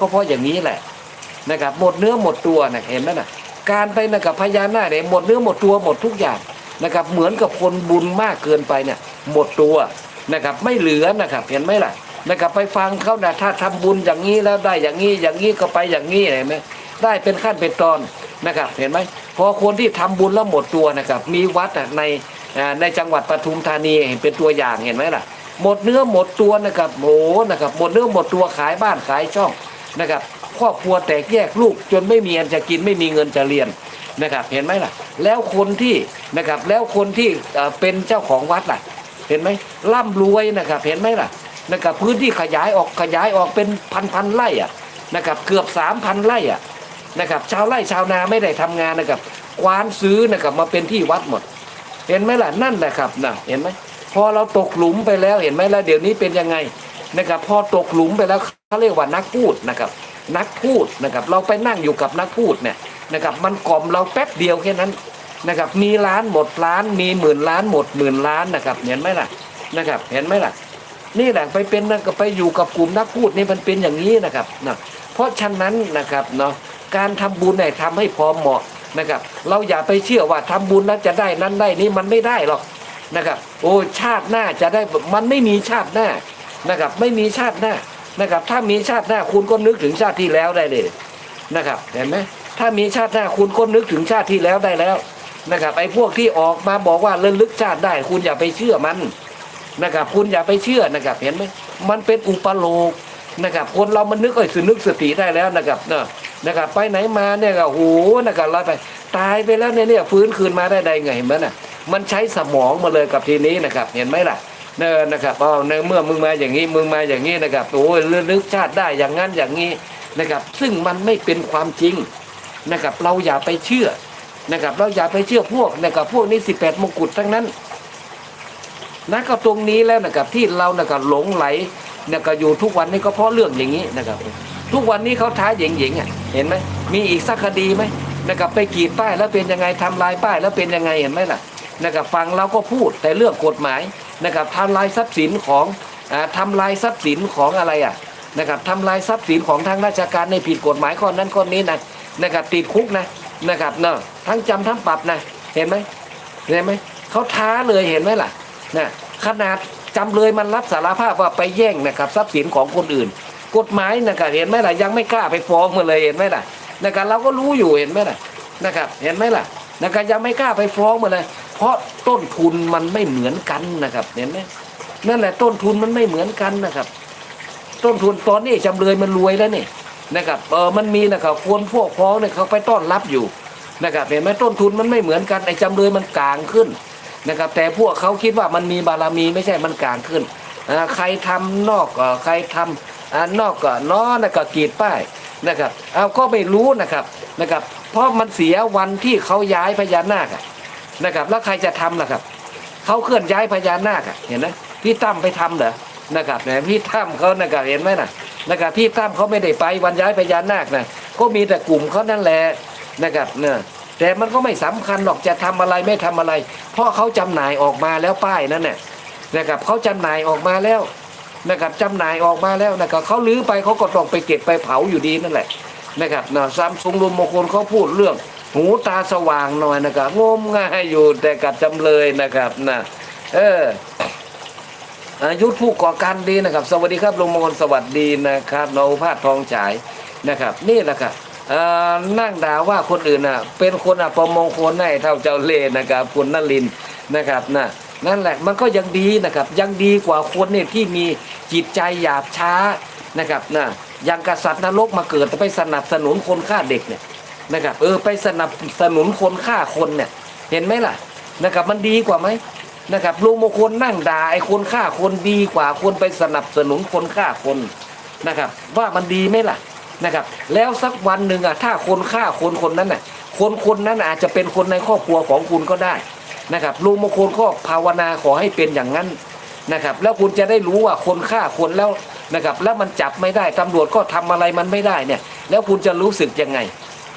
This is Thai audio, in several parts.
ก็เพราะอย่างนี้แหละนะครับหมดเนื้อหมดตัวนะเห็นไหมนะการไปนะกับพญานาคเนี่ยหมดเนื้อหมดตัวหมดทุกอย่างนะครับเหมือนกับคนบุญมากเกินไปเนี่ยหมดตัวนะครับไม่เหลือนะครับเห็นไหมล่ะนะครับไปฟังเขานะถ้าทำบุญอย่างนี้แล้วได้อย่างนี้อย่างนี้ก็ไปอย่างนี้เห็นไหมได้เป็นขั้นเป็นตอนนะครับเห็นไหมพอคนที่ทำบุญแล้วหมดตัวนะครับมีวัดในในจังหวัดปทุมธานีเห็นเป็นตัวอย่างเห็นไหมล่ะหมดเนื้อหมดตัวนะครับโอ้โหนะครับหมดเนื้อหมดตัวขายบ้านขายช่อง นะครับครอบครัวแตกแยกลูกจนไม่มีอันจะกินไม่มีเงินจะเรียนนะครับ เห็นไหมล่ะ แล้วคนที่นะครับแล้วคนที่เป็นเจ้าของวัดล่ะ เห็นไหมร่ำรวยนะครับเห็นไหมล่ะนะครับพื้นที่ขยายออกขยายออกเป็นพันพันไร่อะนะครับเกือบสามพันไร่อะนะครับชาวไร่ชาวนาไม่ได้ทำงานนะครับกวานซื้อนะครับมาเป็นที่วัดหมด เห็นไหมล่ะนั่นแหละครับนะเห็นไหมพอเราตกหลุมไปแล้วเห็นไหมล้วเดี๋ยวนี้เป็นยังไง นะครับพอตกหลุมไปแล้วเขาเรียกว่านักพูดนะครับนักพูดนะครับเราไปนั่งอยู่กับนักพูดเนี่ยนะครับมันกล่อมเราแป๊บเดียวแค่นั้นนะครับมีล้านหมดล้านมีหมื่นล้านหมดหมื่นล้านนะครับเห็นไหมล่ะนะครับเห็นไหมล่ะนี่แหละไปเป็นนะก็ไปอยู่กับกลุ่มนักพูดนี่มันเป็นอย่างนี้นะครับนะเพราะฉะนั้นนะครับเนาะการทำบุญเนี่ยทำให้พอเหมาะนะครับ เราอย่าไปเชื่อว่าทำบุญแล้วจะได้นั้นได้นี้มันไม่ได้หรอกนะครับ โอ้ชาติหน้าจะได้มันไม่มีชาติหน้า นะครับ ไม่มีชาติหน้านะครับ ถ้ามีชาติหน้าคุณก็นึกถึงชาติที่แล้วได้เลยนะครับ เห็นไหมถ้ามีชาติหน้าคุณก็นึกถึงชาติที่แล้วได้แล้วนะครับไอ้พวกที่ออกมาบอกว่าเลื่อนลึกชาติได้ คุณอย่าไปเชื่อมันนะครับ คุณอย่าไปเชื่อนะครับ เห็นไหมมันเป็นอุปโลกนะครับ คนเรามันนึกเอ้ยสนึกสติได้แล้วนะครับเนอะนะครับ ไปไหนมาเนี่ยก็โอ้โหนะครับเราไปตายไปแล้วเนี่ยเนี่ยฟื้นคืนมาได้ไดไงเห็นไหมน่ะ มันใช้สมองมาเลยกับทีนี้นะครับ เห็นไหมล่ะ นอนะครับเอ๋อในเมื่อมึงมาอย่างนี้มึงมาอย่างนี้นะครับโอ้ยเลึกชาติได้อย่างนั้นอย่างนี้นะครับ ซึ่งมันไม่เป็นความจริงนะครับ เราอย่าไปเชื่อนะครับ เราอย่าไปเชื่อพวกนะครับพวกนี้สิบแปดมงกุฎทั้งนั้นนะก็ตรงนี้แล้วนะครับที่เรานะครับหลงไหลนี่ยก็อยู่ทุกวันนี้ก็เพราะเรื่องอย่างนี้นะครับ ทุกวันนี้เขาท้าหญิงๆอะเห็นไหมมีอีกสักคดีไหมนะครับไปกีดป้ายแล้วเป็นยังไงทำลายป้ายแล้วเป็นยังไงเห็นไหมล่ะ นะครับฟังเราก็พูดแต่เรื่องกฎหมายนะครับทำลายทรัพย์สินของอ่าทำลายทรัพย์สินของอะไรอะนะครับทำลายทรัพย์สินของทางราชการในผิดกฎหมายข้อนั้นข้อนี้นะนะครับติดคุกนะนะครับเนาะทั้งจำทั้งปรับนะเห็นไหมเห็นไหมเขาท้าเลยเห็นไหมล่ะนะขนาดจำเลยมันรับสารภาพว่าไปแย่งนะครับทรัพย์สินของคนอื่น กฎหมายนะครับเห็นไหมล่ะยังไม่กล้าไปฟ้องมาเลยเห็นไหมล่ะนะครับเราก็รู้อยู่เห็นไหมล่ะนะครับเห็นไหมล่ะนะครับยังไม่กล้าไปฟ้องมาเลย เพราะต้นทุนมันไม่เหมือนกันนะครับ เห็นไหมนั่นแหละต้นทุนมันไม่เหมือนกันนะครับ ต้นทุนตอนนี้จำเลยมันรวยแล้วนี่นะครับเออมันมีนะครับคนพวกพ้องเนี่ยเขาไปต้อนรับอยู่นะครับเห็นไหมต้นทุนมันไม่เหมือนกันไอ้จำเลยมันกลางขึ้นนะครับ แต่พวกเขาคิดว่ามันมีบารมีไม่ใช่มันกลางขึ้นอ่าใครทำนอกก็ใครทำอ่านอกก็น้อนะก็กีดป้ายนะครับเอาก็ไม่รู้นะครับนะครับ เพราะมันเสียวันที่เขาย้ายพญานาคอะ นะครับ แล้วใครจะทำล่ะครับเขาเคลื่อนย้ายพญานาคเห็นไหมพี่ตั้มไปทำเหรอนะครับเนี่ยพี่ตั้มเขานะครับเห็นไหมนะนะครับพี่ตั้มเขาไม่ได้ไปวันย้ายพญานาคนะก็มีแต่กลุ่มเขานั่นแหละนะครับเนี่ยแต่มันก็ไม่สำคัญหรอกจะทำอะไรไม่ทำอะไร เพราะเขาจำหน่ายออกมาแล้วป้ายนั่นน่ะนะครับเขาจำหน่ายออกมาแล้วนะครับจำหน่ายออกมาแล้วนะครับเขาลื้อไปเขาก็ต้องไปเก็บไปเผาอยู่ดีนั่นแหละนะครับนะซัมซุงลุมมงคลเขาพูดเรื่อง หูตาสว่างหน่อยนะครับงมง่ายอยู่แต่กับจำเลยนะครับนะเอออายุทธผู้ก่อการดีนะครับ สวัสดีครับลุงมงคลสวัสดีนะครับนภาสทองฉายนะครับ นี่แหละครับนั่งด่าว่าคนอื่นน่ะ เป็นคนอัปมงคลให้เท่าเจ้าเล่ห์นะครับคุณนลินนะครับนะนั่นแหละมันก็ยังดีนะครับ ยังดีกว่าคนเนี่ยที่มีจิตใจหยาบช้านะครับนะยังกษัตริย์นรกมาเกิดแต่ไปสนับสนุนคนฆ่าเด็กเนี่ย นะครับเออไปสนับสนุนคนฆ่าคนเนี่ยเห็นไหมล่ะนะครับมันดีกว่าไหมนะครับลุงมงคลนั่งด่าไอ้คนฆ่าคนดีกว่าคนไปสนับสนุนคนฆ่าคนนะครับ ว่ามันดีไหมล่ะนะครับ แล้วสักวันหนึ่งอะถ้าคนฆ่าคนคนนั้นน่ะคนคนนั้นอาจจะเป็นคนในครอบครัวของคุณก็ได้นะครับลุงมงคลก็ภาวนาขอให้เป็นอย่างนั้นนะครับ แล้วคุณจะได้รู้ว่าคนฆ่าคนแล้วนะครับ แล้วมันจับไม่ได้ตำรวจก็ทำอะไรมันไม่ได้เนี่ย แล้วคุณจะรู้สึกยังไง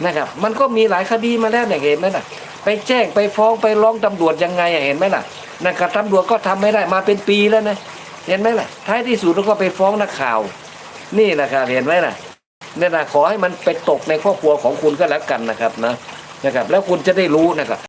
นะครับ มันก็มีหลายคดีมาแล้วเนี่ยเห็นไหมล่ะไปแจ้งไปฟ้องไปร้องตำรวจยังไงเห็นไหมล่ะนะครับตำรวจก็ทำไม่ได้มาเป็นปีแล้วนะเห็นไหมล่ะท้ายที่สุดเราก็ไปฟ้องนักข่าว นี่นะครับเห็นไหมล่ะเนี่ยนะขอให้มันไปตกในครอบครัวของคุณก็แล้วกันนะครับนะนะครับ แล้วคุณจะได้รู้นะครับ